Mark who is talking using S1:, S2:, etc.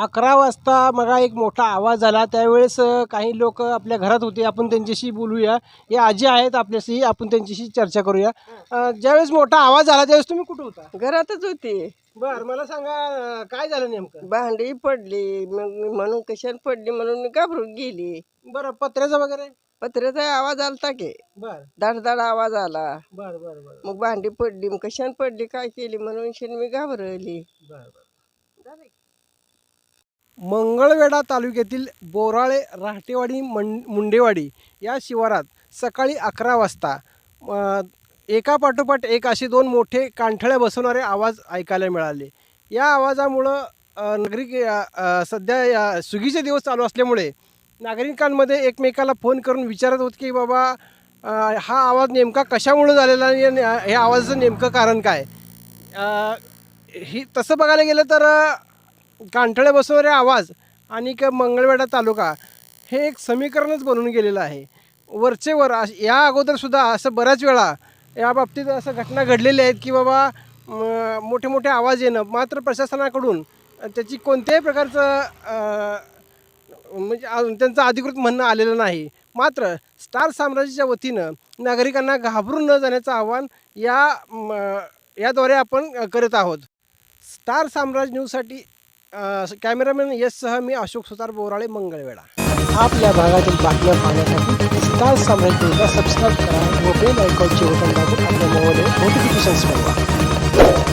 S1: अकरा वाजता मगा एक मोठा आवाज आला. त्यावेळेस काही लोक आपल्या घरात होते. आपण त्यांच्याशी बोलूया. हे आजी आहेत आपल्याशी. आपण त्यांच्याशी चर्चा करूया. अ, ज्यावेळेस मोठा आवाज आला त्यावेळेस तुम्ही कुठे होता?
S2: घरातच होती.
S1: बर मला सांगा काय झालं नेमकं?
S2: भांडी पडली. मग मी म्हणून कशाने पडली म्हणून मी घाबरून गेली.
S1: बरं पत्र्याचं वगैरे?
S2: पत्र्याचा आवाज आलता की.
S1: बर.
S2: दाड आवाज आला.
S1: बर बर बर.
S2: मग भांडी पडली. मग कशाने पडली काय केली म्हणून शेण मी घाबरली.
S1: मंगळवेढा तालुक्यातील बोराळे राहटेवाडी मं मुंडेवाडी या शिवारात सकाळी अकरा वाजता एकापाठोपाठ एका पाठोपाठ एक असे दोन मोठे कांठळ्या बसवणारे आवाज ऐकायला मिळाले. या आवाजामुळं नागरिक सध्या या सुगीचे दिवस चालू असल्यामुळे नागरिकांमध्ये एकमेकाला फोन करून विचारत होत की बाबा हा आवाज नेमका कशामुळे झालेला आणि या- हे आवाजाचं नेमकं कारण काय? ही तसं बघायला गेलं तर अ, कांठळे बसवणारे आवाज आणि क मंगळवेढा तालुका हे एक समीकरणच बनून गेलेलं आहे. वरचेवर अश- या अगोदरसुद्धा असं बऱ्याच वेळा या बाबतीत असं घटना घडलेल्या आहेत की बाबा मोठे मोठे आवाज येणं मात्र प्रशासनाकडून त्याची कोणत्याही प्रकारचं म्हणजे अजून त्यांचं अधिकृत म्हणणं आलेलं नाही. मात्र स्टार साम्राज्याच्या वतीनं नागरिकांना घाबरून न जाण्याचं आव्हान या याद्वारे आपण करत आहोत. स्टार साम्राज्य न्यूजसाठी अ, यस सह मी अशोक सुतार बोराळे मंगळवेढा. आपल्या भागातील बातम्या पाहण्यासाठी स्टार साम्राज्य न्यूजला सबस्क्राईब करा व बेल बटन दाबून आपल्या नोटिफिकेशन्स मिळवा